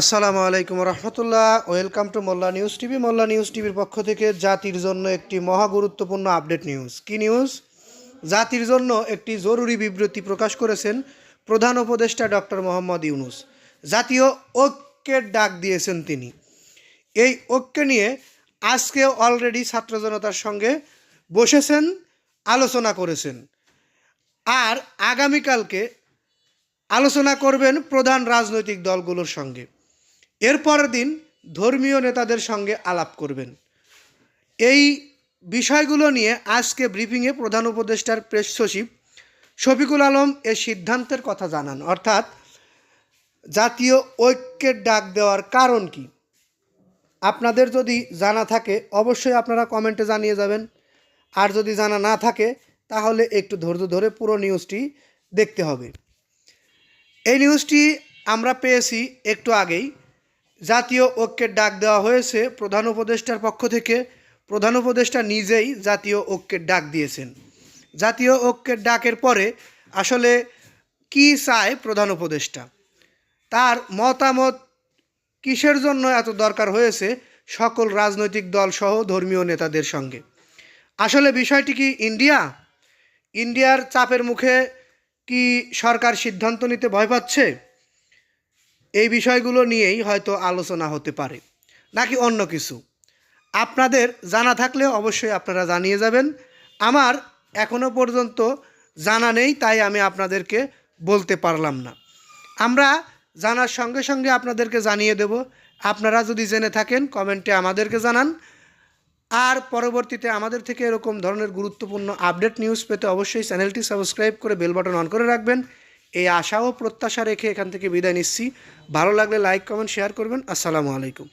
আসসালামু আলাইকুম রহমতুল্লাহ। Welcome to Molla news TV. Molla news টিভির পক্ষ থেকে জাতির জন্য একটি মহা গুরুত্বপূর্ণ আপডেট নিউজ। কি নিউজ? জাতির জন্য একটি জরুরি বিবৃতি প্রকাশ করেছেন প্রধান উপদেষ্টা ডক্টর মোহাম্মদ ইউনুস। জাতীয় ঐক্যের ডাক দিয়েছেন তিনি। এই ঐক্য নিয়ে আজকে অলরেডি ছাত্র জনতার সঙ্গে বসেছেন, আলোচনা করেছেন। আর আগামীকালকে আলোচনা করবেন প্রধান রাজনৈতিক দলগুলোর সঙ্গে। এর পরের দিন ধর্মীয় নেতাদের সঙ্গে আলাপ করবেন। এই বিষয়গুলো নিয়ে আজকে ব্রিফিংয়ে প্রধান উপদেষ্টার প্রেস সচিব শফিকুল আলম এ সিদ্ধান্তের কথা জানান। অর্থাৎ জাতীয় ঐক্যের ডাক দেওয়ার কারণ কি? আপনাদের যদি জানা থাকে, অবশ্যই আপনারা কমেন্টে জানিয়ে যাবেন। আর যদি জানা না থাকে, তাহলে একটু ধৈর্য ধরে পুরো নিউজটি দেখতে হবে। এই নিউজটি আমরা পেয়েছি একটু আগেই। জাতীয় ঐক্যের ডাক দেওয়া হয়েছে প্রধান উপদেষ্টার পক্ষ থেকে। প্রধান উপদেষ্টা নিজেই জাতীয় ঐক্যের ডাক দিয়েছেন। জাতীয় ঐক্যের ডাকের পরে আসলে কি চায় প্রধান উপদেষ্টা? তার মতামত কিসের জন্য এত দরকার হয়েছে? সকল রাজনৈতিক দল সহ ধর্মীয় নেতাদের সঙ্গে। আসলে বিষয়টি কি ইন্ডিয়া? ইন্ডিয়ার চাপের মুখে কি সরকার সিদ্ধান্ত নিতে ভয় পাচ্ছে? এই বিষয়গুলো নিয়েই হয়তো আলোচনা হতে পারে, নাকি অন্য কিছু। আপনাদের জানা থাকলে অবশ্যই আপনারা জানিয়ে যাবেন। আমার এখনও পর্যন্ত জানা নেই, তাই আমি আপনাদেরকে বলতে পারলাম না। আমরা জানার সঙ্গে সঙ্গে আপনাদেরকে জানিয়ে দেব। আপনারা যদি জেনে থাকেন, কমেন্টে আমাদেরকে জানান। আর পরবর্তীতে আমাদের থেকে এরকম ধরনের গুরুত্বপূর্ণ আপডেট নিউজ পেতে অবশ্যই চ্যানেলটি সাবস্ক্রাইব করে বেল বাটন অন করে রাখবেন। এই আশা ও প্রত্যাশা রেখে এখান থেকে বিদায় নিচ্ছি। ভালো লাগলে লাইক কমেন্ট শেয়ার করবেন। আসসালামু আলাইকুম।